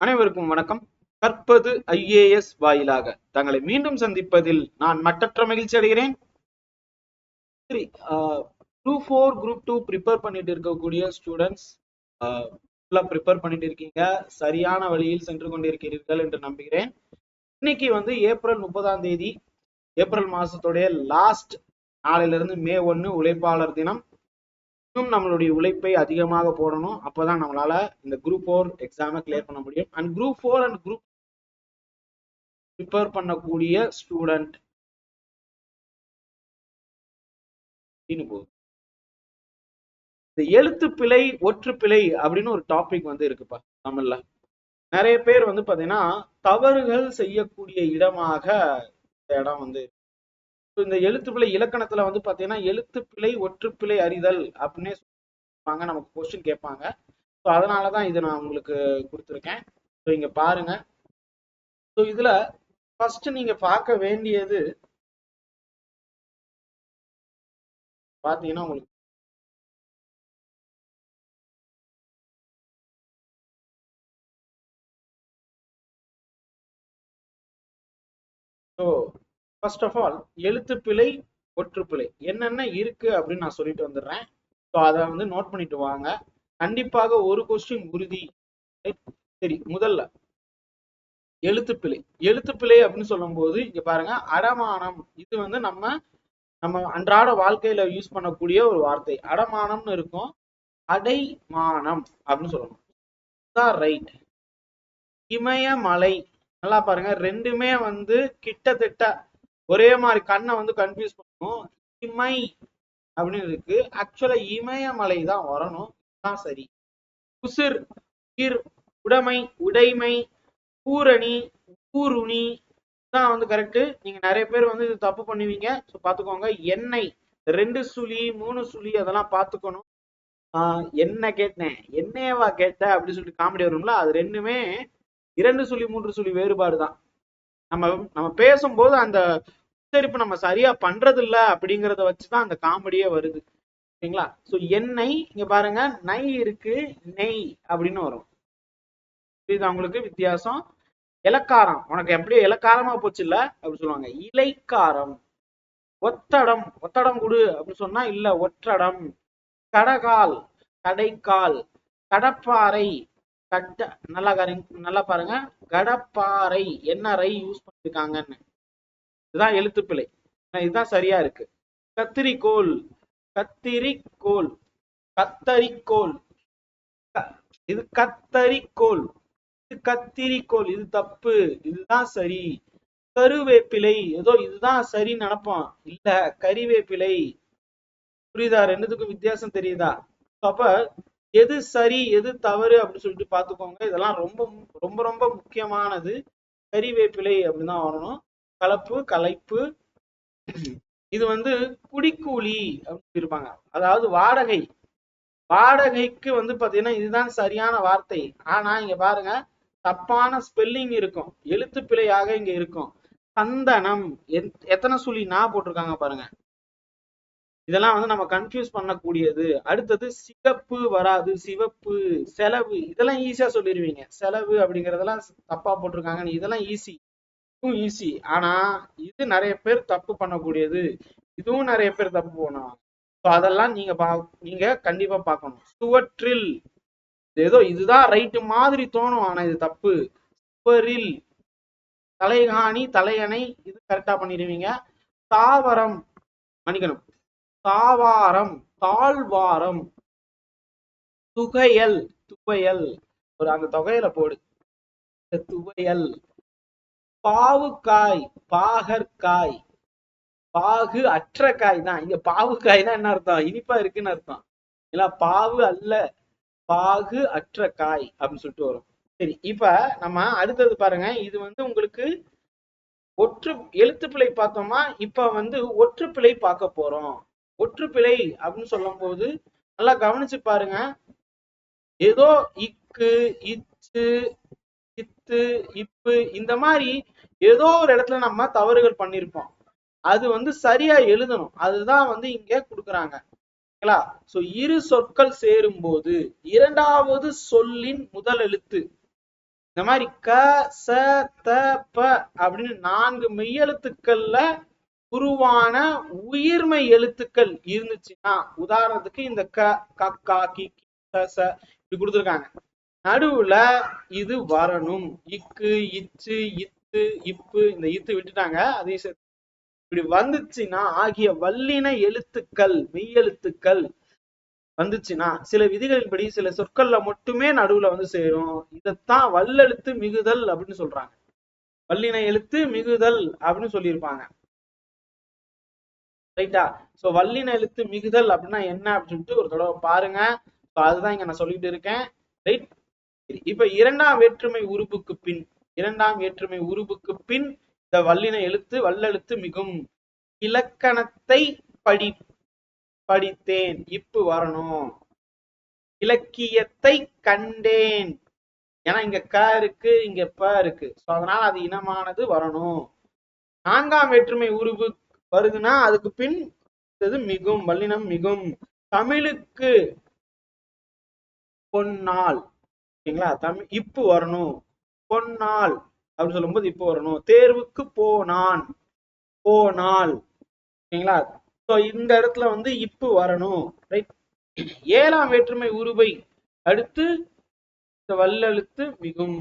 அனைவருக்கும் வணக்கம். கற்பது ஐஏஎஸ் வாயிலாக தங்களை மீண்டும் சந்திப்பதில் நான் மட்டற்ற மகிழ்ச்சி அடைகிறேன். சரி group four group two prepare பண்ணிட்டு இருக்கக்கூடிய ஸ்டூடெண்ட்ஸ் ஃபுல்லாக ப்ரிப்பேர் பண்ணிட்டு இருக்கீங்க. சரியான வழியில் சென்று கொண்டிருக்கிறீர்கள் என்று நம்புகிறேன். இன்னைக்கு வந்து ஏப்ரல் முப்பதாம் தேதி ஏப்ரல் மாசத்துடைய லாஸ்ட் நாளையிலிருந்து மே ஒன்று உழைப்பாளர் தினம். இன்னும் நம்மளுடைய உழைப்பை அதிகமாக போடணும். அப்பதான் நம்மளால இந்த குரூப் ஃபோர் எக்ஸாமை கிளியர் பண்ண முடியும். And group four and group prepare பண்ணக்கூடிய ஸ்டூடெண்ட் போகுது. இந்த எழுத்து பிழை ஒற்று பிழை அப்படின்னு ஒரு டாபிக் வந்து இருக்குப்பா தமிழ்ல. நிறைய பேர் வந்து பாத்தீங்கன்னா தவறுகள் செய்யக்கூடிய இடமாக இந்த இடம் வந்து இந்த எழுத்துப்பிழை இலக்கணத்துல வந்து பாத்தீங்கன்னா எழுத்துப்பிழை ஒற்றுப்பிழை அறிதல் அப்படின்னே சொல்லுவாங்க. நமக்கு கொஸ்டின் கேட்பாங்க. ஸோ அதனாலதான் இது நான் உங்களுக்கு கொடுத்துருக்கேன். ஸோ இங்க பாருங்க. ஸோ இதுல ஃபர்ஸ்ட் நீங்க பார்க்க வேண்டியது பாத்தீங்கன்னா உங்களுக்கு ஸோ ஃபர்ஸ்ட் ஆஃப் ஆல் எழுத்துப்பிழை ஒற்றுப்பிழை என்னென்ன இருக்கு அப்படின்னு நான் சொல்லிட்டு வந்துடுறேன். ஸோ அதை வந்து நோட் பண்ணிட்டு வாங்க. கண்டிப்பாக ஒரு கொஸ்டின் உறுதி. சரி முதல்ல. எழுத்துப்பிழை எழுத்துப்பிழை அப்படின்னு சொல்லும்போது இங்க பாருங்க அடமானம். இது வந்து நம்ம நம்ம அன்றாட வாழ்க்கையில யூஸ் பண்ணக்கூடிய ஒரு வார்த்தை. அடமானம்னு இருக்கும். அடைமானம் அப்படின்னு சொல்லணும். ரைட் இமயமலை. நல்லா பாருங்க. ரெண்டுமே வந்து கிட்டத்தட்ட ஒரே மாதிரி கண்ணை வந்து கன்ஃபியூஸ் பண்ணும் இமை அப்படின்னு இருக்கு. ஆக்சுவலா இமயமலை தான் வரணும். தான் சரி. உசிர் உயிர் உடைமை உடைமை பூரணி ஊருணி தான் வந்து கரெக்டு நீங்க நிறைய பேர் வந்து இது தப்பு பண்ணுவீங்க. ஸோ பார்த்துக்கோங்க. எண்ணெய் ரெண்டு சுழி மூணு சுழி அதெல்லாம் பார்த்துக்கணும். ஆஹ் என்ன கேட்டேன்? என்னையவா கேட்ட? அப்படின்னு சொல்லிட்டு காமெடி வரும்ல அது ரெண்டுமே இரண்டு சுழி மூன்று சுழி வேறுபாடு தான் நம்ம நம்ம பேசும்போது அந்த உச்சரிப்பு நம்ம சரியா பண்றது இல்ல அப்படிங்கறத வச்சுதான் அந்த காமெடியே வருது. சரிங்களா? சோ எண்ணெய் இங்க பாருங்க நை இருக்கு நெய் அப்படின்னு வரும். இது அவங்களுக்கு வித்தியாசம்? இலக்காரம். உனக்கு எப்படி இலக்காரமா போச்சு இல்ல அப்படின்னு சொல்லுவாங்க. இலைக்காரம். ஒத்தடம். ஒத்தடம் கொடு அப்படின்னு சொன்னா இல்ல ஒற்றடம். கடகால். கடைக்கால். கடப்பாறை. கட்ட நல்லா நல்லா பாருங்க. கடப்பாறை என்ன ரை யூஸ் பண்ணிருக்காங்கன்னு. இதுதான் எழுத்துப்பிழை இதுதான் சரியா இருக்கு. கத்திரிக்கோள் கத்திரிக்கோள் கத்தரிக்கோள். இது கத்தரிக்கோள். இது கத்திரிக்கோள். இது தப்பு. இதுதான் சரி. கருவேப்பிலை ஏதோ இதுதான் சரி நினைப்போம். இல்ல கறிவேப்பிலை. புரியுதா? ரெண்டுத்துக்கும் வித்தியாசம் தெரியுதா? அப்ப எது சரி எது தவறு அப்படின்னு சொல்லிட்டு பாத்துக்கோங்க இதெல்லாம் ரொம்ப ரொம்ப ரொம்ப முக்கியமானது. கறிவேப்பிலை அப்படின்னு தான் வரணும் கலப்பு கலைப்பு இது வந்து குடிக்கூலி அப்படின்னு இருப்பாங்க அதாவது வாடகை. வாடகைக்கு வந்து பாத்தீங்கன்னா இதுதான் சரியான வார்த்தை. ஆனா இங்க பாருங்க தப்பான ஸ்பெல்லிங் இருக்கும். எழுத்து பிழையாக இங்க இருக்கும். சந்தனம். எத்தனை சொல்லி நான் போட்டிருக்காங்க பாருங்க. இதெல்லாம் வந்து நம்ம கன்ஃபியூஸ் பண்ணக்கூடியது. அடுத்தது சிகப்பு வராது சிவப்பு செலவு. இதெல்லாம் ஈஸியா சொல்லிடுவீங்க செலவு அப்படிங்கறதெல்லாம் தப்பா போட்டிருக்காங்க. இதெல்லாம் ஈஸி இதுவும் ஈஸி ஆனா இது நிறைய பேர் தப்பு பண்ணக்கூடியது. இதுவும் நிறைய பேர் தப்பு பண்ணுவாங்க ஸோ அதெல்லாம் நீங்க பா நீங்க கண்டிப்பா பார்க்கணும். சுவற்றில் ஏதோ இதுதான் ரைட்டு மாதிரி தோணும் ஆனா இது தப்பு. சுவரில் தலைகாணி தலையணை இது கரெக்டா பண்ணிடுவீங்க. தாவரம். மன்னிக்கணும். தாவாரம் தாழ்வாரம். துகையல் துவையல். ஒரு அந்த தொகையில போடு. துவையல். பாவுக்காய் பாகற்காய். பாகு அற்ற காய் தான் இங்க பாவுக்காய் தான் என்ன அர்த்தம்? இனிப்பா இருக்குன்னு அர்த்தம். இல்ல பாவு அல்ல பாகு அற்ற காய் அப்படின்னு சொல்லிட்டு வரும். சரி இப்ப நம்ம அடுத்தது பாருங்க. இது வந்து உங்களுக்கு ஒற்று எழுத்துப்பிழை பார்த்தோமா? இப்ப வந்து ஒற்றுப்பிழை பார்க்க போறோம். ஒற்றுப்பிழை அப்படின்னு சொல்லும் போது நல்லா கவனிச்சு பாருங்க. ஏதோ இக்கு இச்சு இத்து இப்பு இந்த மாதிரி ஏதோ ஒரு இடத்துல நம்ம தவறுகள் பண்ணிருப்போம் அது வந்து சரியா எழுதணும். அதுதான் வந்து இங்க கொடுக்குறாங்க. ஓகேங்களா? சோ இரு சொற்கள் சேரும் போது இரண்டாவது சொல்லின் முதல் எழுத்து. இந்த மாதிரி க ச த ப அப்படின்னு நான்கு மெய்யெழுத்துக்கள்ல உருவான உயிர்மை எழுத்துக்கள் இருந்துச்சுன்னா உதாரணத்துக்கு இந்த க கக்கா கி ச இப்படி கொடுத்துருக்காங்க. நடுவுல இது வரணும். இக்கு இச்சு இத்து இப்பு இந்த இத்து விட்டுட்டாங்க. அதையும் இப்படி வந்துச்சுன்னா ஆகிய வல்லின எழுத்துக்கள் மெய்யெழுத்துக்கள் வந்துச்சுன்னா சில விதிகளின்படி சில சொற்கள்ல மட்டுமே நடுவுல வந்து சேரும். இதைத்தான் வல்லெழுத்து மிகுதல் அப்படின்னு சொல்றாங்க. வல்லின எழுத்து மிகுதல் அப்படின்னு சொல்லியிருப்பாங்க. ரைட்டா சோ வல்லின எழுத்து மிகுதல் அப்படின்னா என்ன அப்படின்னு சொல்லிட்டு ஒரு தடவை பாருங்க. அதுதான் இங்க நான் சொல்லிட்டு இருக்கேன். ரைட் இப்ப இரண்டாம் வேற்றுமை உருவுக்கு பின் இரண்டாம் வேற்றுமை உருவுக்கு பின் இந்த வல்லின எழுத்து வல்லெழுத்து மிகும். இலக்கணத்தை படி படித்தேன். இப்பு வரணும். இலக்கியத்தை கண்டேன். ஏன்னா இங்க க இருக்கு இங்க ப இருக்கு. சோ அதனால அது இனமானது வரணும். நான்காம் வேற்றுமை உருவு வருதுன்னா அதுக்கு பின் இது மிகும் வல்லினம் மிகவும் தமிழுக்கு பொன்னால். ஓகேங்களா? தமிழ் இப்பு வரணும். பொன்னால் அப்படின்னு சொல்லும்போது இப்போ வரணும். தேர்வுக்கு போனான். போனால். ஓகேங்களா? ஸோ இந்த இடத்துல வந்து இப்பு வரணும். ரைட் ஏழாம் வேற்றுமை உருவை அடுத்து இந்த வல்லெழுத்து மிகும்.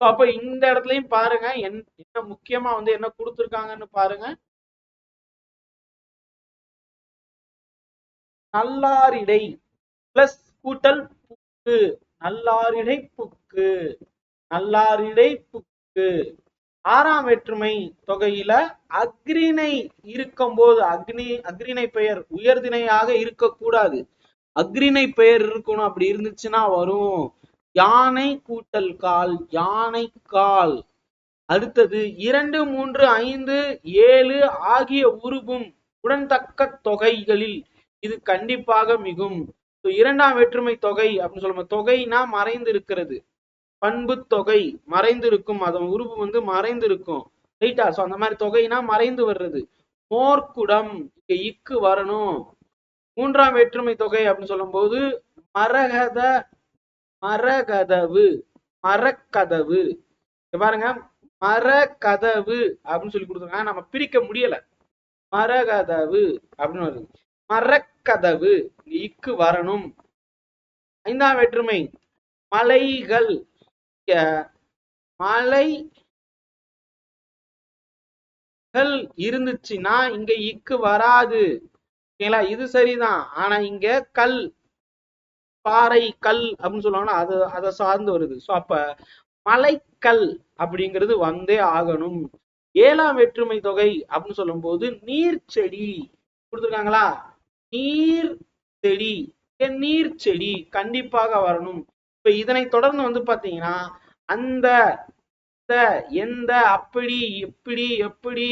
அப்ப இந்த இடத்துலயும் பாருங்க என்ன முக்கியமா வந்து என்ன கொடுத்துருக்காங்கன்னு பாருங்க. நல்லாரிடை பிளஸ் கூட்டல் புக்கு. நல்லாரிடை புக்கு. நல்லாரிடை புக்கு. ஆறாம் வேற்றுமை தொகையில அக்ரிணை இருக்கும்போது அக்னி அக்ரிணை பெயர் உயர்திணையாக இருக்கக்கூடாது. அக்ரிணை பெயர் இருக்கணும் அப்படி இருந்துச்சுன்னா வரும். யானை கூட்டல் கால் யானை கால். அடுத்தது இரண்டு மூன்று ஐந்து ஏழு ஆகிய உருபும் உடன்தக்க தொகைகளில் இது கண்டிப்பாக மிகும். இரண்டாம் வேற்றுமை தொகை அப்படின்னு சொல்லுவோம் தொகைனா மறைந்து இருக்கிறது பண்பு தொகை மறைந்திருக்கும். அதன் உருவு வந்து மறைந்திருக்கும். ரைட்டா சோ அந்த மாதிரி தொகைனா மறைந்து வர்றது. மோர்க்குடம் இங்க இக்கு வரணும். மூன்றாம் வேற்றுமை தொகை அப்படின்னு சொல்லும் போது மரகத மரகதவு மரக்கதவு. பாருங்க மரகதவு அப்படின்னு சொல்லி கொடுத்துருக்காங்க. நம்ம பிரிக்க முடியல. மரகதவு அப்படின்னு வருது. மரக்கதவு இக்கு வரணும். ஐந்தாம் வேற்றுமை மலைகள். மலை இருந்துச்சுன்னா இங்க இக்கு வராது. ஓகேங்களா? இது சரிதான். ஆனா இங்க கல் பாறை கல் அப்படின்னு சொல்லுவாங்கன்னா அது அதை சார்ந்து வருது. சோ அப்ப மலைக்கல் அப்படிங்கிறது வந்தே ஆகணும். ஏழாம் வேற்றுமை தொகை அப்படின்னு சொல்லும்போது நீர் செடி கொடுத்துருக்காங்களா? நீர் செடி நீர் செடி கண்டிப்பாக வரணும். இப்ப இதனை தொடர்ந்து வந்து பாத்தீங்கன்னா அந்த இந்த, எந்த அப்படி எப்படி எப்படி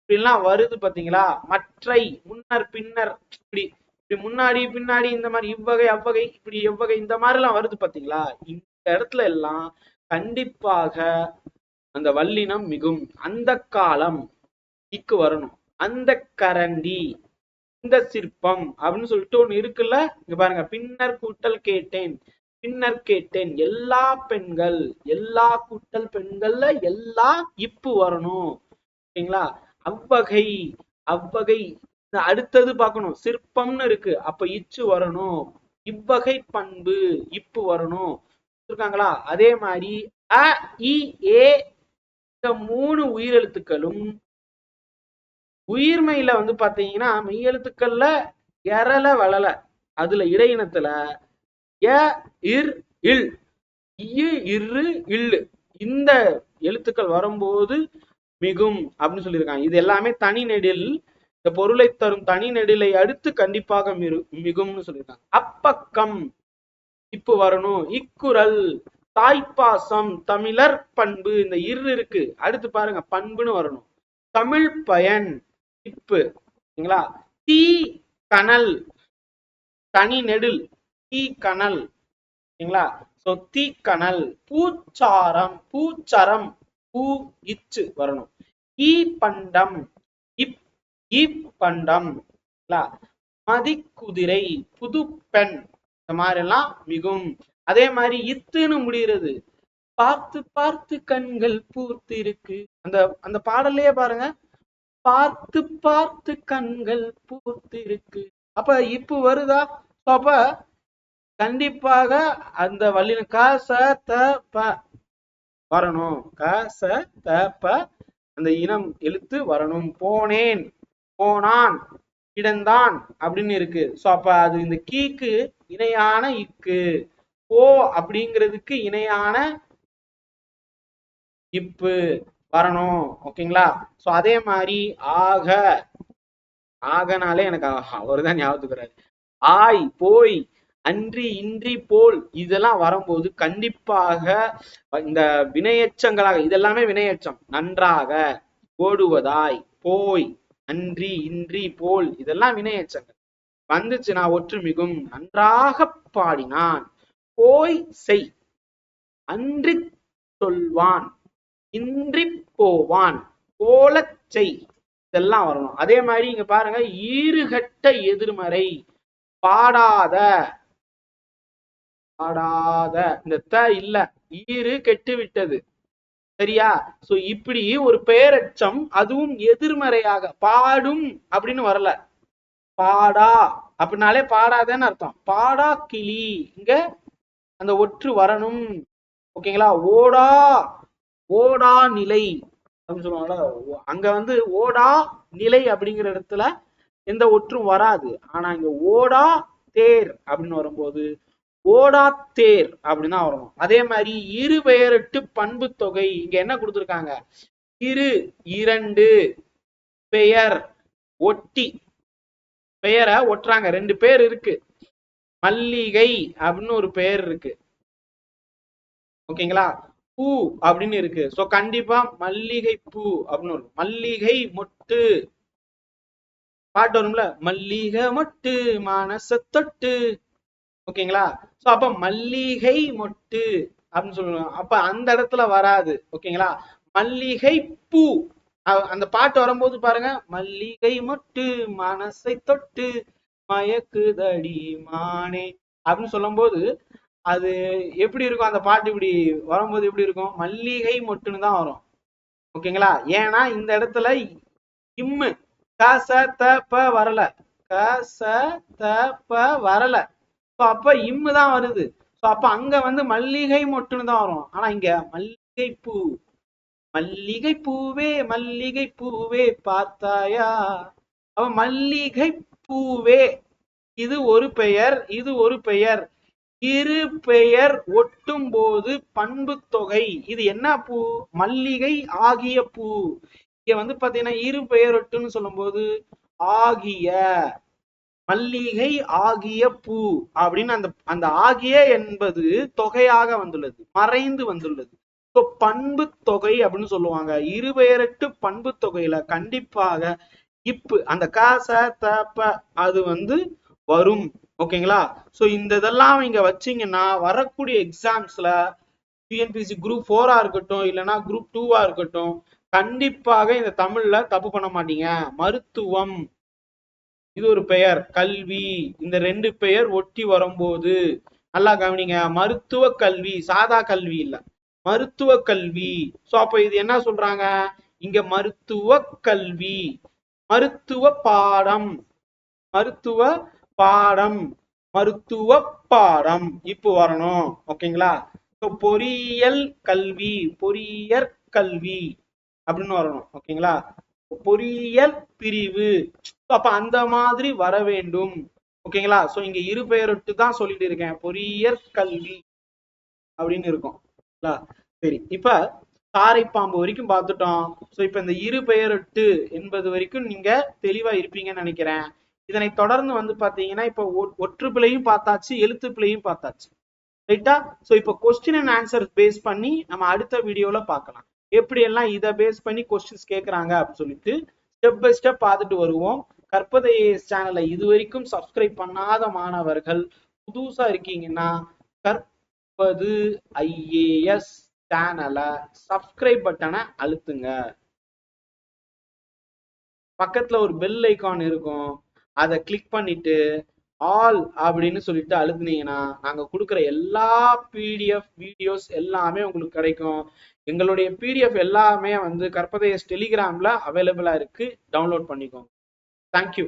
இப்படிலாம் வருது பாத்தீங்களா மற்றை முன்னர் பின்னர் இப்படி இப்படி முன்னாடி பின்னாடி இந்த மாதிரி இவ்வகை அவ்வகை இப்படி எவ்வகை இந்த மாதிரி எல்லாம் வருது பாத்தீங்களா? இந்த இடத்துல எல்லாம் கண்டிப்பாக அந்த வல்லினம் மிகும். அந்த காலம் இக்கு வரணும். அந்த கரண்டி இந்த சிற்பம் அப்படின்னு சொல்லிட்டு ஒண்ணு இருக்குல்ல? இங்க பாருங்க பின்னர் கூட்டல் கேட்டேன் பின்னர் கேட்டேன். எல்லா பெண்கள் எல்லா கூட்டல் பெண்கள்ல எல்லா இப்பு வரணும். ஓகேங்களா அவ்வகை அவ்வகை அடுத்தது பார்க்கணும். சிற்பம்னு இருக்கு. அப்ப இச்சு வரணும். இவ்வகை பண்பு இப்பு வரணும். இருக்காங்களா அதே மாதிரி அ இ ஏ இந்த மூணு உயிரெழுத்துக்களும் உயிர்மையில வந்து பாத்தீங்கன்னா மெய்யெழுத்துக்கள்ல எரல வளல. அதுல இடையினத்துல ய இர் இல். இ இரு இல்லு. இந்த எழுத்துக்கள் வரும்போது மிகும் அப்படின்னு சொல்லியிருக்காங்க. இது எல்லாமே தனி நெடில் இந்த பொருளை தரும் தனி நெடிலை அடுத்து கண்டிப்பாக மிரு- மிகும்னு சொல்லியிருக்காங்க. அப்பக்கம் இப்பு வரணும். இக்குறள் தாய்ப்பாசம் தமிழர் பண்பு இந்த இரு இருக்கு. அடுத்து பாருங்க பண்புன்னு வரணும். தமிழ் பயன் இப்பு. சரிங்களா? தீ கனல் தனி நெடில் தீ கனல். சரிங்களா? சோ தீ கனல் பூச்சாரம் பூச்சரம் பூ இச்சு வரணும். ஈ பண்டம் ஈப் பண்டம் மதிக்குதிரை புது பெண் இந்த மாதிரி எல்லாம் மிகும். அதே மாதிரி இத்துன்னு முடிகிறது. பார்த்து பார்த்து கண்கள் பூர்த்து இருக்கு அந்த அந்த பாடல்லையே பாருங்க. பார்த்து பார்த்து கண்கள் பூர்த்து இருக்கு அப்ப இப்போ வருதா? அப்ப கண்டிப்பாக அந்த வல்லின க ச த ப வரணும். க ச த ப அந்த இனம் எழுத்து வரணும். போனேன். போனான் கிடந்தான் அப்படின்னு இருக்கு. சோ அப்ப அது இந்த கீக்கு இணையான இக்கு. போ அப்படிங்கிறதுக்கு இணையான இப்பு வரணும். ஓகேங்களா சோ அதே மாதிரி ஆக. ஆகனாலே எனக்கு அவர் தான் ஞாபகத்துக்குறாரு ஆய் போய் அன்றி இன்றி போல் இதெல்லாம் வரும்போது கண்டிப்பாக இந்த வினையச்சங்களாக இதெல்லாமே வினையச்சம். நன்றாக ஓடுவதாய் போய். அன்றி இன்றி போல். இதெல்லாம் வினையச்சங்கள். வந்துச்சுன்னா ஒற்றுமிகும். நன்றாக பாடினான். போய் செய். அன்றி சொல்வான். இன்றி போவான். போல செய். இதெல்லாம் வரணும். அதே மாதிரி இங்க பாருங்க ஈறுகட்ட எதிர்மறை. பாடாத. பாடாத. இந்த த இல்ல. ஈறு கெட்டு விட்டது சரியா? சோ இப்படி ஒரு பெயரச்சம் அதுவும் எதிர்மறையாக பாடும் அப்படின்னு வரல. பாடா. அப்படின்னாலே பாடாதேன்னு அர்த்தம். பாடா கிளி. இங்க அந்த ஒற்று வரணும். ஓகேங்களா? ஓடா. ஓடா நிலை அப்படின்னு சொல்லுவாங்கல்ல? அங்க வந்து ஓடா நிலை அப்படிங்கிற இடத்துல எந்த ஒற்றும் வராது. ஆனா இங்க ஓடா தேர் அப்படின்னு வரும்போது ஓடாத்தேர் அப்படின்னு தான் வரணும் அதே மாதிரி இரு பெயரட்டு பண்பு தொகை இங்க என்ன கொடுத்துருக்காங்க? இரு இரண்டு பெயர் ஒட்டி. பெயரை ஒட்டுறாங்க. ரெண்டு பேர் இருக்கு. மல்லிகை அப்படின்னு ஒரு பெயர் இருக்கு. ஓகேங்களா? பூ அப்படின்னு இருக்கு. சோ கண்டிப்பா மல்லிகை பூ அப்படின்னு ஒரு மல்லிகை மொட்டு. பாட்டு வரும்ல? மல்லிகை மொட்டு மனச தொட்டு ஓகேங்களா? சோ அப்ப மல்லிகை மொட்டு அப்படின்னு சொல்லணும் அப்ப அந்த இடத்துல வராது. ஓகேங்களா? மல்லிகை பூ. அந்த பாட்டு வரும்போது பாருங்க. மல்லிகை மொட்டு மனசை தொட்டு மயக்குதடி மானே அப்படின்னு சொல்லும்போது அது எப்படி இருக்கும்? அந்த பாட்டு இப்படி வரும்போது எப்படி இருக்கும்? மல்லிகை மொட்டுன்னு தான் வரும். ஓகேங்களா? ஏன்னா இந்த இடத்துல இம்மு. க ச த ப வரல. க ச த ப வரல. ஸோ அப்ப இம்மு தான் வருது. ஸோ அப்ப அங்க வந்து மல்லிகை மொட்டுன்னு தான் வரும். ஆனா இங்க மல்லிகை பூ மல்லிகை பூவே மல்லிகை பூவே பார்த்தாயா? அப்ப மல்லிகை பூவே இது ஒரு பெயர் இது ஒரு பெயர். இரு பெயர் ஒட்டும் போது பண்பு தொகை. இது என்ன பூ? மல்லிகை ஆகிய பூ. இங்க வந்து பாத்தீங்கன்னா இரு பெயர் ஒட்டுன்னு சொல்லும் போது ஆகிய. மல்லிகை ஆகிய பூ அப்படின்னு அந்த அந்த ஆகிய என்பது தொகையாக வந்துள்ளது மறைந்து வந்துள்ளது. ஸோ பண்பு தொகை அப்படின்னு சொல்லுவாங்க. இருபெயரட்டு பண்பு தொகையில கண்டிப்பாக இப்பு அந்த க ச த ப அது வந்து வரும். ஓகேங்களா? சோ இந்த இதெல்லாம் இங்க வச்சீங்கன்னா வரக்கூடிய எக்ஸாம்ஸ்ல டிஎன்பிசி குரூப் ஃபோரா இருக்கட்டும் இல்லைன்னா குரூப் டூவா இருக்கட்டும் கண்டிப்பாக இந்த தமிழ்ல தப்பு பண்ண மாட்டீங்க. மருத்துவம். இது ஒரு பெயர். கல்வி. இந்த ரெண்டு பெயர் ஒட்டி வரும்போது நல்லா கவனிங்க. மருத்துவ கல்வி சாதா கல்வி இல்ல. மருத்துவ கல்வி. சோ அப்ப இது என்ன சொல்றாங்க? இங்க மருத்துவ கல்வி. மருத்துவ பாடம். மருத்துவ பாடம். மருத்துவ பாடம். இப்போ வரணும். ஓகேங்களா? பொறியியல் கல்வி. பொறியியற் கல்வி அப்படின்னு வரணும். ஓகேங்களா? பொறியியல் பிரிவு. அப்ப அந்த மாதிரி வர வேண்டும். ஓகேங்களா சோ இங்க இரு பெயரொட்டு தான் சொல்லிட்டு இருக்கேன். பொறியியற் கல்வி அப்படின்னு இருக்கும். சரி. இப்ப தாரைப்பாம்பு வரைக்கும் பார்த்துட்டோம். சோ இப்ப இந்த இரு பெயரொட்டு என்பது வரைக்கும் நீங்க தெளிவா இருப்பீங்கன்னு நினைக்கிறேன். இதனை தொடர்ந்து வந்து பாத்தீங்கன்னா இப்ப ஒ- பிள்ளையும் பார்த்தாச்சு எழுத்துப்பிழையும் பார்த்தாச்சு. ரைட்டா சோ இப்ப கொஸ்டின் அண்ட் ஆன்சர் பேஸ் பண்ணி நம்ம அடுத்த வீடியோல பார்க்கலாம். எப்படி எல்லாம் இதை பேஸ் பண்ணி கொஸ்டின்ஸ் கேட்குறாங்க அப்படின்னு சொல்லிட்டு ஸ்டெப் பை ஸ்டெப் பார்த்துட்டு வருவோம். கற்பதை சேனலை இது வரைக்கும் சப்ஸ்கிரைப் பண்ணாத மாணவர்கள் புதுசா இருக்கீங்கன்னா கற்பது ஐஏஎஸ் சேனலை சப்ஸ்கிரைப் பட்டனை அழுத்துங்க. பக்கத்துல ஒரு பெல் ஐக்கான் இருக்கும். அதை கிளிக் பண்ணிட்டு ஆல் அப்படின்னு சொல்லிட்டு அழுத்துனீங்கன்னா நாங்க கொடுக்குற எல்லா பிடிஎஃப் வீடியோஸ் எல்லாமே உங்களுக்கு கிடைக்கும். எங்களுடைய பிடிஎஃப் எல்லாமே வந்து கற்பதையஸ் டெலிகிராம்ல அவைலபிளா இருக்கு. டவுன்லோட் பண்ணிக்கோங்க. தேங்க்யூ